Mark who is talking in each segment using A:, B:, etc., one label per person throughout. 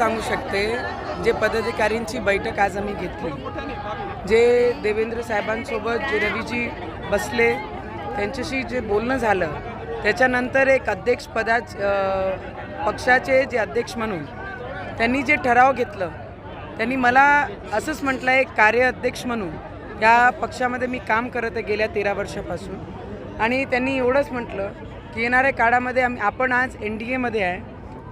A: सांगू शकते जे पदाधिकारींची बैठक आज आम्ही घेतली. जे देवेंद्र साहेबांसोबत जे रवीजी बसले त्यांच्याशी जे बोलणं झालं त्याच्यानंतर एक अध्यक्षपदा पक्षाचे जे अध्यक्ष म्हणून त्यांनी जे ठराव घेतलं त्यांनी मला असंच म्हटलं एक कार्य अध्यक्ष म्हणून या पक्षामध्ये मी काम करत आहे गेल्या तेरा वर्षापासून. आणि त्यांनी एवढंच म्हटलं की येणाऱ्या काळामध्ये आम्ही आपण आज एन डी एमध्ये आहे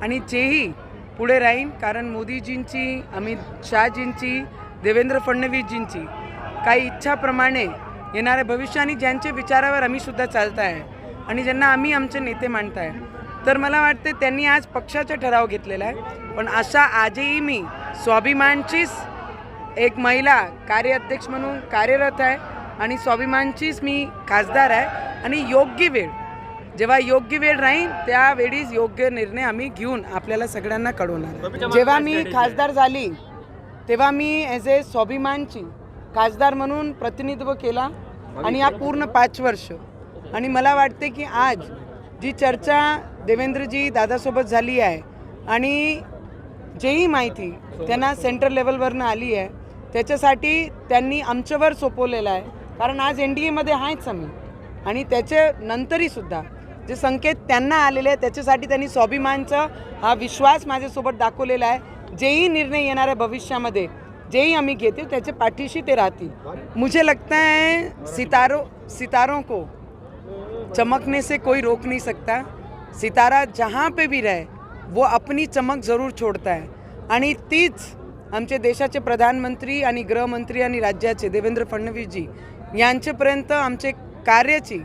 A: आणि जेही पुढे राहीन कारण मोदीजींची अमित शहाजींची देवेंद्र फडणवीसजींची काही इच्छाप्रमाणे येणाऱ्या भविष्य आणि ज्यांच्या विचारावर आम्ही सुद्धा चालत आहे आणि ज्यांना आम्ही आमचे नेते मानत आहे तर मला वाटते त्यांनी आज पक्षाचा ठराव घेतलेला आहे. पण अशा आजही मी स्वाभिमानचीच एक महिला कार्याध्यक्ष म्हणून कार्यरत आहे आणि स्वाभिमानचीच मी खासदार आहे आणि योग्य वेळ जेव्हा योग्य वेळ राहील त्यावेळीच योग्य निर्णय आम्ही घेऊन आपल्याला सगळ्यांना कळवणार. जेव्हा मी खासदार झाली तेव्हा मी ॲज ए स्वाभिमानची खासदार म्हणून प्रतिनिधित्व केला आणि या पूर्ण पाच वर्ष. आणि मला वाटते की आज जी चर्चा देवेंद्रजी दादासोबत झाली आहे आणि जेही माहिती त्यांना सेंट्रल लेवलवरनं आली आहे त्याच्यासाठी त्यांनी आमच्यावर सोपवलेलं आहे. कारण आज एन डी एमध्ये आहेच आम्ही. आणि त्याच्या नंतरही सुद्धा जे संकेत त्यांना आलेले आहेत त्याच्यासाठी त्यांनी स्वाभिमानचा हा विश्वास माझ्यासोबत दाखवलेला आहे. जेही निर्णय येणाऱ्या भविष्यामध्ये जेही आम्ही घेते त्याच्या पाठीशी ते राहतील. मुझे लगता है सितारों सितारों को चमकने से कोई रोक नहीं सकता। सितारा जहाँ पे भी रहे वो अपनी चमक जरूर छोड़ता है। आणि तीच आमचे देशाचे प्रधानमंत्री आणि गृहमंत्री आणि राज्याचे देवेंद्र फडणवीसजी यांच्यापर्यंत आमचे कार्याची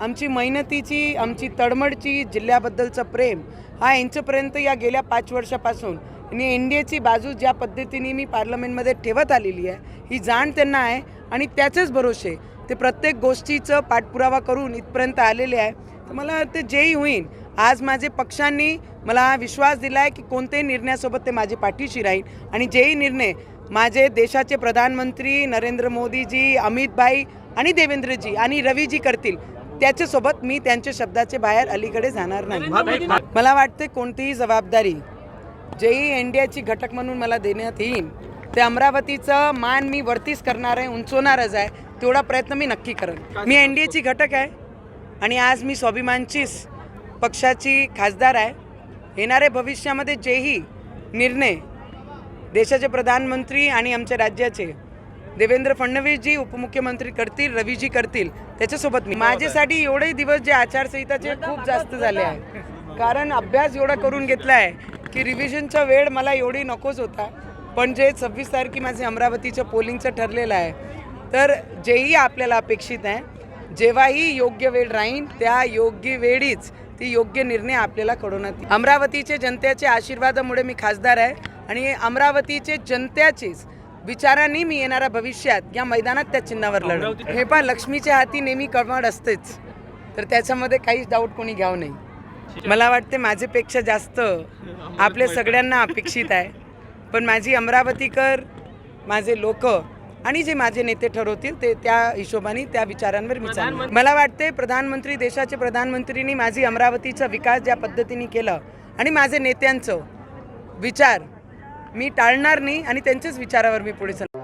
A: आमची मेहनतीची आमची तळमळची जिल्ह्याबद्दलचं प्रेम हा यांच्यापर्यंत या गेल्या पाच वर्षापासून. आणि एन डी एची बाजू ज्या पद्धतीने मी पार्लमेंटमध्ये ठेवत आलेली आहे ही जाण त्यांना आहे आणि त्याचेच भरोसे. ते प्रत्येक गोष्टीचं पाठपुरावा करून इथपर्यंत आलेले आहे. तर मला ते जेही होईल आज माझे पक्षांनी मला विश्वास दिला आहे की कोणत्याही निर्णयासोबत ते माझे पाठीशी राहील. आणि जेही निर्णय माझे देशाचे प्रधानमंत्री नरेंद्र मोदीजी अमित भाई आणि देवेंद्रजी आणि रवीजी करतील त्याच्यासोबत मी त्यांच्या शब्दाचे बाहेर अलीकडे जाणार नाही. मला वाटते कोणतीही जबाबदारी जेही इंडियाची घटक म्हणून मला देण्यात येईल. ते अमरावतीचं मान मी वरतीच करणार आहे उंचवणारच आहे तेवढा प्रयत्न मी नक्की करेन. मी एन डी एची घटक आहे आणि आज मी स्वाभिमानचीच पक्षाची खासदार आहे. येणाऱ्या भविष्यामध्ये जेही निर्णय देशाचे प्रधानमंत्री आणि आमच्या राज्याचे देवेंद्र फडणवीसजी उपमुख्यमंत्री करतील रवीजी करतील त्याच्यासोबत मी. माझ्यासाठी एवढे दिवस जे आचारसंहिताचे खूप जास्त झाले आहे. कारण अभ्यास एवढा करून घेतला आहे की रिव्हिजनचा वेळ मला एवढी नकोच होता. पण जे सव्वीस तारखे माझे अमरावतीचं पोलिंगचं ठरलेलं आहे तर जेही आपल्याला अपेक्षित आहे जेव्हाही योग्य वेळ राहील त्या योग्य वेळीच ती योग्य निर्णय आपल्याला कळवण्यात. अमरावतीचे जनतेच्या आशीर्वादामुळे मी खासदार आहे आणि अमरावतीचे जनतेचेच विचारांनी मी येणाऱ्या भविष्यात या मैदानात त्या चिन्हावर लढ हे पहा लक्ष्मीच्या हाती नेहमी कळवड असतेच. तर त्याच्यामध्ये काहीच डाऊट कोणी घ्यावं नाही. मला वाटते माझ्यापेक्षा जास्त आपल्या सगळ्यांना अपेक्षित आहे. पण माझी अमरावतीकर माझे लोक आणि जे माझे नेते ठरवतील ते त्या हिशोबाने त्या विचारांवर मी चालणार. मला वाटते प्रधानमंत्री देशाचे प्रधानमंत्रींनी माझी अमरावतीचा विकास ज्या पद्धतीने केलं आणि माझे नेत्यांचं विचार मी टाळणार नाही आणि त्यांच्याच विचारावर मी पुढे चालणार.